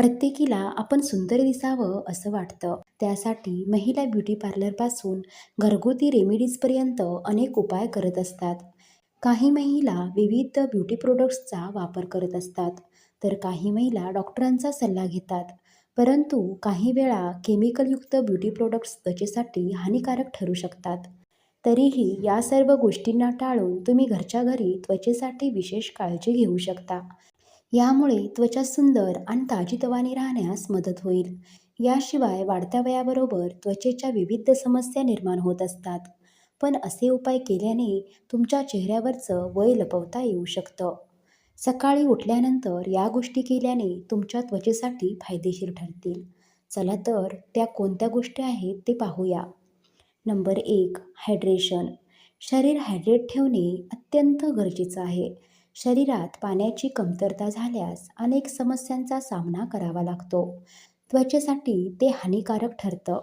प्रत्येकीला आपण सुंदर दिसावं असं वाटतं. त्यासाठी महिला ब्युटी पार्लरपासून घरगुती रेमेडीजपर्यंत अनेक उपाय करत असतात. काही महिला विविध ब्युटी प्रोडक्ट्सचा वापर करत असतात. तर काही महिला डॉक्टरांचा सल्ला घेतात. परंतु काही वेळा केमिकलयुक्त ब्युटी प्रोडक्ट्स त्वचेसाठी हानिकारक ठरू शकतात. तरीही या सर्व गोष्टींना टाळून तुम्ही घरच्या घरी त्वचेसाठी विशेष काळजी घेऊ शकता. यामुळे त्वचा सुंदर आणि ताजीतवानी राहण्यास मदत होईल. याशिवाय वाढत्या वयाबरोबर त्वचेच्या विविध समस्या निर्माण होत असतात. पण असे उपाय केल्याने तुमच्या चेहऱ्यावरचं वय लपवता येऊ शकतं. सकाळी उठल्यानंतर या गोष्टी केल्याने तुमच्या त्वचेसाठी फायदेशीर ठरतील. चला तर त्या कोणत्या गोष्टी आहेत ते पाहूया. नंबर एक हायड्रेशन. शरीर हायड्रेट ठेवणे अत्यंत गरजेचं आहे. शरीरात पाण्याची कमतरता झाल्यास अनेक समस्यांचा सामना करावा लागतो. त्वचेसाठी ते हानिकारक ठरतं.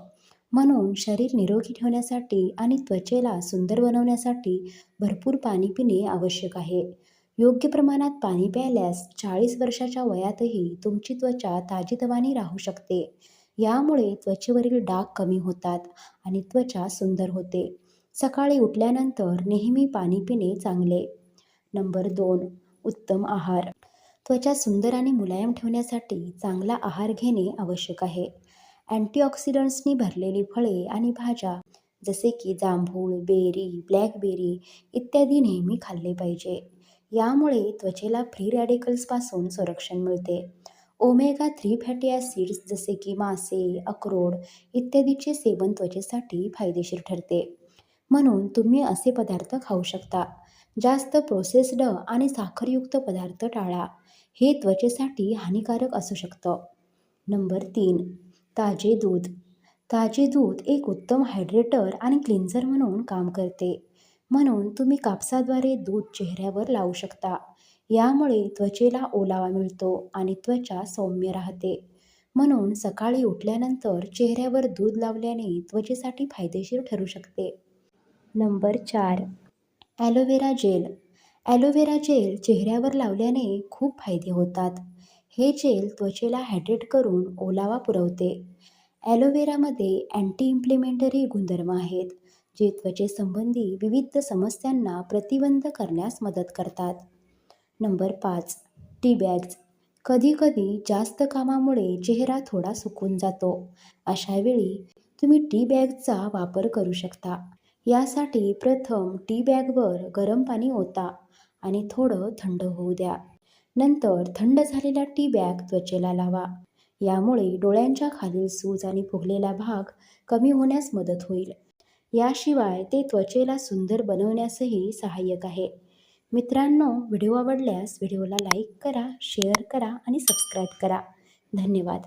म्हणून शरीर निरोगी ठेवण्यासाठी आणि त्वचेला सुंदर बनवण्यासाठी भरपूर पाणी पिणे आवश्यक आहे. योग्य प्रमाणात पाणी प्यायल्यास चाळीस वर्षाच्या वयातही तुमची त्वचा ताजीतवानी राहू शकते. यामुळे त्वचेवरील डाग कमी होतात आणि त्वचा सुंदर होते. सकाळी उठल्यानंतर नेहमी पाणी पिणे चांगले. नंबर दोन उत्तम आहार. त्वचा सुंदर आणि मुलायम ठेवण्यासाठी चांगला आहार घेणे आवश्यक आहे. अँटीऑक्सिडंट्सनी भरलेली फळे आणि भाज्या जसे की जांभूळ बेरी ब्लॅकबेरी इत्यादी नेहमी खाल्ले पाहिजे. यामुळे त्वचेला फ्री रॅडिकल्सपासून संरक्षण मिळते. ओमेगा थ्री फॅटी ॲसिड्स जसे की मासे अक्रोड इत्यादीचे सेवन त्वचेसाठी फायदेशीर ठरते. म्हणून तुम्ही असे पदार्थ खाऊ शकता. जास्त प्रोसेस्ड आणि साखरयुक्त पदार्थ टाळा. हे त्वचेसाठी हानिकारक असू शकतं. नंबर तीन ताजे दूध. ताजे दूध एक उत्तम हायड्रेटर आणि क्लिन्झर म्हणून काम करते. म्हणून तुम्ही कापसाद्वारे दूध चेहऱ्यावर लावू शकता. यामुळे त्वचेला ओलावा मिळतो आणि त्वचा सौम्य राहते. म्हणून सकाळी उठल्यानंतर चेहऱ्यावर दूध लावल्याने त्वचेसाठी फायदेशीर ठरू शकते. नंबर चार ॲलोवेरा जेल. ॲलोवेरा जेल चेहऱ्यावर लावल्याने खूप फायदे होतात. हे जेल त्वचेला हायड्रेट करून ओलावा पुरवते. ॲलोवेरामध्ये अँटी इम्प्लिमेंटरी गुणधर्म आहेत जे त्वचेसंबंधी विविध समस्यांना प्रतिबंध करण्यास मदत करतात. नंबर पाच टी बॅग्स. कधीकधी जास्त कामामुळे चेहरा थोडा सुकून जातो. अशावेळी तुम्ही टी बॅगचा वापर करू शकता. यासाठी प्रथम टी बॅगवर गरम पाणी ओता आणि थोडं थंड होऊ द्या. नंतर थंड झालेला टी बॅग त्वचेला लावा. यामुळे डोळ्यांच्या खालील सूज आणि फुगलेला भाग कमी होण्यास मदत होईल. याशिवाय ते त्वचेला सुंदर बनवण्यासही सहाय्यक आहे. मित्रांनो व्हिडिओ आवडल्यास व्हिडिओला लाईक करा शेअर करा आणि सबस्क्राईब करा. धन्यवाद.